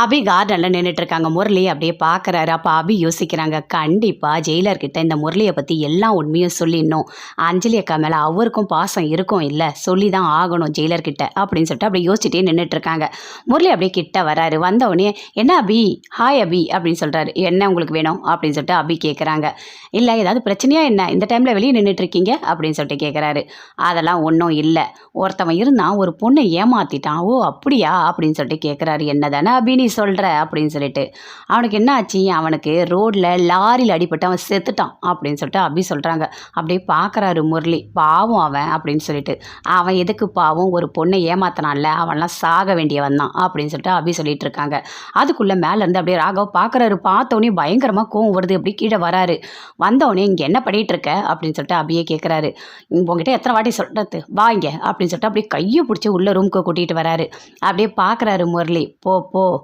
அபி கார்டனில் நின்றுட்டு இருக்காங்க முரளி அப்படியே பார்க்குறாரு. அப்போ அபி யோசிக்கிறாங்க கண்டிப்பாக ஜெயிலர்கிட்ட இந்த முரளியை பற்றி எல்லா உண்மையும் சொல்லிடணும். அஞ்சலி அக்கா மேலே அவருக்கும் பாசம் இருக்கும் இல்லை சொல்லி தான் ஆகணும் ஜெயிலர்கிட்ட அப்படின்னு சொல்லிட்டு அப்படியே யோசிச்சுட்டே நின்றுட்டுருக்காங்க முரளி அப்படியே கிட்ட வராரு. வந்தவொடனே என்ன அபி? ஹாய் அபி அப்படின்னு சொல்கிறாரு என்ன உங்களுக்கு வேணும்? அப்படின்னு சொல்லிட்டு அபி கேட்குறாங்க இல்லை ஏதாவது பிரச்சனையாக என்ன? இந்த டைமில் வெளியே நின்றுட்டுருக்கீங்க அப்படின்னு சொல்லிட்டு கேட்குறாரு அதெல்லாம் ஒன்றும் இல்லை. ஒருத்தவன் இருந்தான் ஒரு பொண்ணை ஏமாத்திட்டான். ஓ அப்படியா? அப்படின்னு சொல்லிட்டு கேட்குறாரு என்ன தானே அபினி? நீ சொல்கிற அப்படின்னு சொல்லிட்டு. அவனுக்கு என்ன ஆச்சு? அவனுக்கு ரோட்டில் லாரியில் அடிபட்டு அவன் செத்துட்டான் அப்படின்னு சொல்லிட்டு அபி சொல்கிறாங்க அப்படியே பார்க்குறாரு முரளி. பாவம் அவன் அப்படின்னு சொல்லிட்டு. அவன் எதுக்கு பாவம்? ஒரு பொண்ணை ஏமாத்தினான்ல. அவன்லாம் சாக வேண்டியவன் தான் அப்படின்னு சொல்லிட்டு அபி சொல்லிட்டு இருக்காங்க. அதுக்குள்ளே மேலேருந்து அப்படியே ராகவ் பார்க்குறாரு பார்த்தோன்னே பயங்கரமாக கோவம் வருது. அப்படி கீழே வராரு. வந்தவொடனே இங்கே என்ன பண்ணிட்டு இருக்க? அப்படின்னு சொல்லிட்டு அபியே கேட்குறாரு உங்ககிட்ட எத்தனை வாட்டி சொல்கிறது வா அப்படின்னு சொல்லிட்டு அப்படியே கையை பிடிச்சி உள்ள ரூமுக்கு கூட்டிகிட்டு வராரு. அப்படியே பார்க்குறாரு முரளி. போ போ.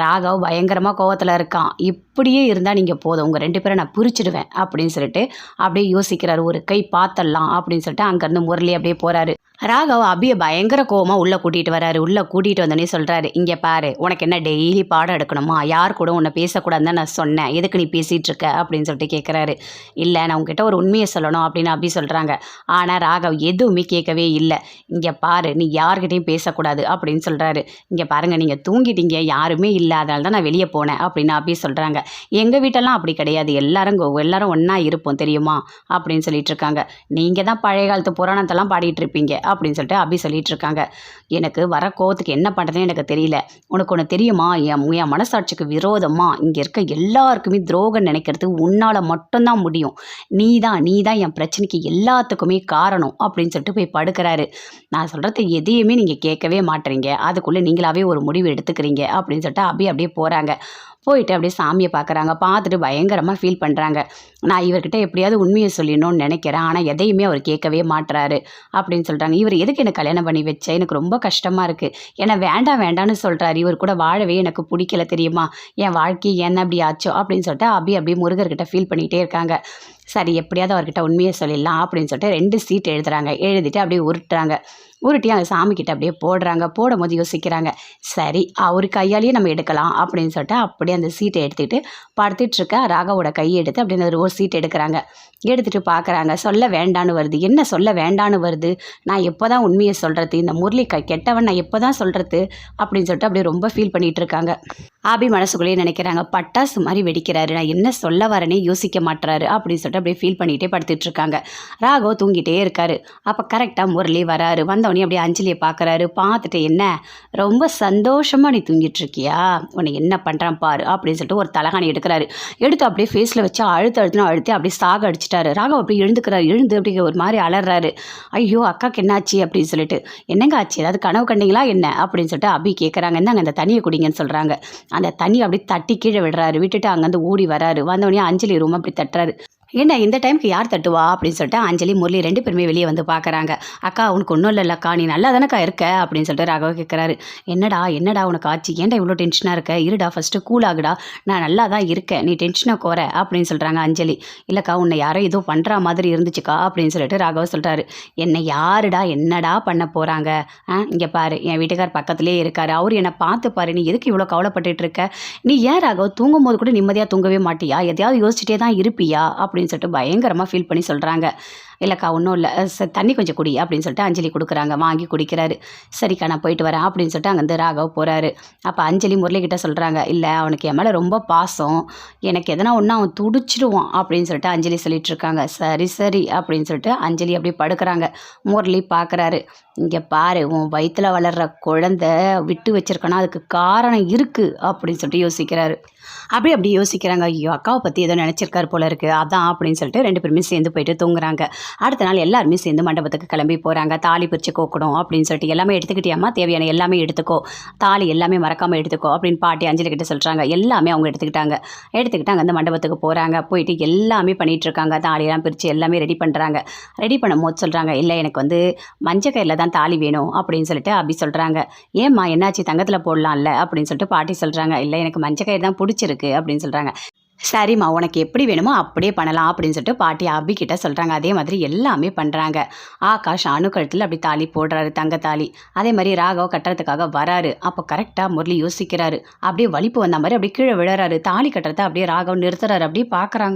ராகவ் பயங்கரமாக கோவத்தில் இருக்கான். இப்படியே இருந்தால் நீங்கள் போதும். உங்கள் ரெண்டு பேரை நான் பிரிச்சிடுவேன் அப்படின்னு சொல்லிட்டு அப்படியே யோசிக்கிறாரு. ஒரு கை பார்த்தலாம் அப்படின்னு சொல்லிட்டு அங்கேருந்து முரளி அப்படியே போகிறாரு ராகவ் அபியை பயங்கர கோவமாக உள்ளே கூட்டிகிட்டு வராரு. உள்ளே கூட்டிகிட்டு வந்தோடனே சொல்கிறாரு இங்கே பாரு உனக்கு என்ன டெய்லி பாடம் எடுக்கணுமா? யார் கூட உன்னை பேசக்கூடாதுன்னு தான் நான் சொன்னேன். எதுக்கு நீ பேசிகிட்டு இருக்க? அப்படின்னு சொல்லிட்டு கேட்குறாரு இல்லை நான் உங்ககிட்ட ஒரு உண்மையை சொல்லணும் அப்படின்னு அப்படி சொல்கிறாங்க ஆனால் ராகவ் எதுவுமே கேட்கவே இல்லை. இங்கே பாரு நீ யார்கிட்டையும் பேசக்கூடாது அப்படின்னு சொல்கிறாரு இங்கே பாருங்கள் நீங்கள் தூங்கிட்டீங்க. யாருமே இல்லை அதனால தான் நான் வெளியே போனேன் அப்படின்னு அப்படி சொல்கிறாங்க எங்கள் வீட்டெல்லாம் அப்படி கிடையாது. எல்லாரும் கோ- எல்லாரும் ஒன்றா இருப்போம் தெரியுமா? அப்படின்னு சொல்லிட்டு இருக்காங்க. நீங்கள் தான் பழைய காலத்து புராணத்தெல்லாம் பாடிட்டு இருப்பீங்க அப்படின்னு சொல்லிட்டு அப்படி சொல்லிட்டு இருக்காங்க. எனக்கு வர கோவத்துக்கு என்ன பண்ணுறதுன்னு எனக்கு தெரியல. உனக்கு ஒன்று தெரியுமா? என் என் மனசாட்சிக்கு விரோதமாக இங்கே இருக்க எல்லாருக்குமே துரோகம் நினைக்கிறது உன்னால் மட்டும்தான் முடியும். நீ தான் நீ தான் என் பிரச்சனைக்கு எல்லாத்துக்குமே காரணம் அப்படின்னு சொல்லிட்டு போய் படுக்கிறாரு. நான் சொல்கிறது எதையுமே நீங்கள் கேட்கவே மாட்டுறீங்க அதுக்குள்ளே நீங்களாவே ஒரு முடிவு எடுத்துக்கிறீங்க அப்படின்னு சொல்லிட்டு அபி அப்படியே போகிறாங்க போயிட்டு அப்படியே சாமியை பார்க்குறாங்க. பார்த்துட்டு பயங்கரமாக ஃபீல் பண்ணுறாங்க நான் இவர்கிட்ட எப்படியாவது உண்மையை சொல்லிடணும்னு நினைக்கிறேன். ஆனால் எதையுமே அவர் கேட்கவே மாட்டுறாரு அப்படின்னு சொல்கிறாங்க இவர் எதுக்கு எனக்கு கல்யாணம் பண்ணி வச்ச? எனக்கு ரொம்ப கஷ்டமாக இருக்குது ஏன்னா வேண்டாம் வேண்டாம்னு சொல்கிறாரு இவர் கூட வாழவே எனக்கு பிடிக்கல தெரியுமா? என் வாழ்க்கை என்ன அப்படி ஆச்சோ? அப்படின்னு சொல்லிட்டு அபி அப்படியே முருகர்கிட்ட ஃபீல் பண்ணிகிட்டே இருக்காங்க. சரி எப்படியாவது அவர்கிட்ட உண்மையை சொல்லிடலாம் அப்படின்னு சொல்லிட்டு ரெண்டு சீட் எழுதுறாங்க. எழுதிட்டு அப்படியே உருட்டுறாங்க. உருட்டி அந்த சாமிக்கிட்ட அப்படியே போடுறாங்க. போடும் போது யோசிக்கிறாங்க சரி அவர் கையாலேயே நம்ம எடுக்கலாம் அப்படின்னு சொல்லிட்டு அப்படியே அந்த சீட்டை எடுத்துக்கிட்டு படுத்துட்டு இருக்க ராகாவோட கையை எடுத்து அப்படியே அந்த ஒரு சீட் எடுக்கிறாங்க. எடுத்துட்டு பார்க்குறாங்க சொல்ல வேண்டான்னு வருது. என்ன சொல்ல வேண்டான்னு வருது? நான் எப்போ தான் உண்மையை சொல்கிறது இந்த முரளி க கெட்டவன் நான் எப்போ தான் சொல்கிறது அப்படின்னு சொல்லிட்டு அப்படியே ரொம்ப ஃபீல் பண்ணிகிட்டு இருக்காங்க. ஆபி மனசுக்குள்ளேயே நினைக்கிறாங்க பட்டாசு மாதிரி வெடிக்கிறாரு. நான் என்ன சொல்ல வரேனே யோசிக்க மாட்டுறாரு அப்படின்னு சொல்லிட்டு அப்படியே ஃபீல் பண்ணிகிட்டே படுத்துட்டு இருக்காங்க ராகவ் தூங்கிட்டே இருக்காரு. அப்போ கரெக்டாக முரளி வராரு. வந்தவொடனே அப்படியே அஞ்சலியை பார்க்குறாரு. பார்த்துட்டு என்ன? ரொம்ப சந்தோஷமாக நீ தூங்கிட்டு இருக்கியா உன்னை என்ன பண்ணுறான் பாரு அப்படின்னு சொல்லிட்டு ஒரு தலகாணி எடுக்கிறாரு. எடுத்து அப்படியே ஃபேஸில் வச்சு அழுத்து அழுத்துன்னு அழுத்தி அப்படியே சாக அடிச்சிட்டாரு. ராகவ் அப்படியே எழுந்துக்கிறாரு. எழுந்து அப்படியே ஒரு மாதிரி அலறாரு. ஐயோ அக்காக்கு என்னாச்சு? அப்படின்னு சொல்லிட்டு என்னங்க ஆச்சு? ஏதாவது கனவு கண்டிங்களா என்ன? அப்படின்னு சொல்லிட்டு அபி கேட்குறாங்க என்னங்க அந்த தண்ணியை குடிங்கன்னு சொல்கிறாங்க அந்த தண்ணி அப்படியே தட்டி கீழே விடுறாரு. விட்டுட்டு அங்கேருந்து ஓடி வராரு. வந்தவொடனே அஞ்சலி ரூம் அப்படி தட்டுறாரு. என்ன இந்த டைமுக்கு யார் தட்டுவா? அப்படின்னு சொல்லிட்டு அஞ்சலி முரளி ரெண்டு பேருமே வெளியே வந்து பார்க்குறாங்க அக்கா உனக்கு ஒன்றும் இல்லைல்லக்கா நீ நல்லா தானக்கா இருக்க? அப்படின்னு சொல்லிட்டு ராகவ கேட்குறாரு என்னடா என்னடா உனக்கு ஆச்சு? ஏன்டா இவ்வளோ டென்ஷனாக இருக்க? இருடா ஃபஸ்ட்டு கூல் ஆகுடா. நான் நல்லா தான் இருக்கேன். நீ டென்ஷனாக கோர அப்படின்னு சொல்கிறாங்க அஞ்சலி. இல்லைக்கா உன்னை யாரோ ஏதோ பண்ணுற மாதிரி இருந்துச்சுக்கா அப்படின்னு சொல்லிட்டு ராகவ சொல்கிறாரு என்னை யாருடா என்னடா பண்ண போகிறாங்க ஆ இங்கே பாரு என் வீட்டுக்கார் பக்கத்துலேயே இருக்காரு. அவர் என்னை பார்த்து பாரு நீ எதுக்கு இவ்வளோ கவலைப்பட்டுட்டு இருக்க? நீ ஏன் ராகவ் தூங்கும் போது கூட நிம்மதியாக தூங்கவே மாட்டியா? எதையாவது யோசிச்சுட்டே தான் இருப்பியா? அப்படின்னு சொல்லிட்டு பயங்கரமாக ஃபீல் பண்ணி சொல்கிறாங்க இல்லைக்கா ஒன்றும் இல்லை. ச- தண்ணி கொஞ்சம் குடி அப்படின்னு சொல்லிட்டு அஞ்சலி கொடுக்குறாங்க. வாங்கி குடிக்கிறாரு. சரிக்கா நான் போயிட்டு வரேன் அப்படின்னு சொல்லிட்டு அங்கேருந்து ராகவ் போகிறாரு அப்போ அஞ்சலி முரளிக்கிட்ட சொல்கிறாங்க இல்லை அவனுக்கு என் மேலே ரொம்ப பாசம். எனக்கு எதனா ஒன்று அவன் துடிச்சிடுவான் அப்படின்னு சொல்லிட்டு அஞ்சலி சொல்லிட்டு இருக்காங்க. சரி சரி அப்படின்னு சொல்லிட்டு அஞ்சலி அப்படியே படுக்கிறாங்க. முரளி பார்க்குறாரு இங்கே பாரு உன் வயிற்றில் வளர்கிற குழந்தை விட்டு வச்சிருக்கனா அதுக்கு காரணம் இருக்குது அப்படின்னு சொல்லிட்டு யோசிக்கிறாரு. அப்படி அப்படி யோசிக்கிறாங்க. ஐயோ அக்காவை பற்றி ஏதோ நினச்சிருக்காரு போல இருக்குது அதான் அப்படின்னு சொல்லிட்டு ரெண்டு பேருமே சேர்ந்து போயிட்டு தூங்குறாங்க. அடுத்த நாள் எல்லாருமே சேர்ந்து மண்டபத்துக்கு கிளம்பி போகிறாங்க தாலி பிரித்து கோக்கணும் அப்படின்னு சொல்லிட்டு எல்லாமே எடுத்துக்கிட்டியாம்மா? தேவையான எல்லாமே எடுத்துக்கோ. தாலி எல்லாமே மறக்காமல் எடுத்துக்கோ அப்படின்னு பாட்டி அஞ்சலி கிட்ட சொல்கிறாங்க எல்லாமே அவங்க எடுத்துக்கிட்டாங்க. எடுத்துக்கிட்டாங்க. அந்த மண்டபத்துக்கு போகிறாங்க போயிட்டு எல்லாமே பண்ணிகிட்டு இருக்காங்க. தாலியெல்லாம் பிரித்து எல்லாமே ரெடி பண்ணுறாங்க ரெடி பண்ணும்போது சொல்கிறாங்க இல்லை எனக்கு வந்து மஞ்சள் கயிறில் தான் தாலி வேணும் அப்படின்னு சொல்லிட்டு அப்படி சொல்கிறாங்க ஏம்மா என்னாச்சு? தங்கத்தில் போடலாம்ல அப்படின்னு சொல்லிட்டு பாட்டி சொல்கிறாங்க இல்லை எனக்கு மஞ்சள் கயிறு தான் பிடிச்சிருக்கு அப்படின்னு சொல்கிறாங்க சரிம்மா உனக்கு எப்படி வேணுமோ அப்படியே பண்ணலாம் அப்படின்னு சொல்லிட்டு பாட்டி அபி கிட்ட சொல்கிறாங்க அதே மாதிரி எல்லாமே பண்ணுறாங்க ஆகாஷ் அணுக்கழுத்தில் அப்படி தாலி போடுறாரு தங்க தாலி. அதே மாதிரி ராகவ் கட்டுறதுக்காக வராரு. அப்போ கரெக்டாக முரளி யோசிக்கிறாரு. அப்படியே வலிப்பு வந்த மாதிரி அப்படியே கீழே விழுறாரு. தாலி கட்டுறத அப்படியே ராகவ் நிறுத்துறாரு. அப்படியே பார்க்குறாங்க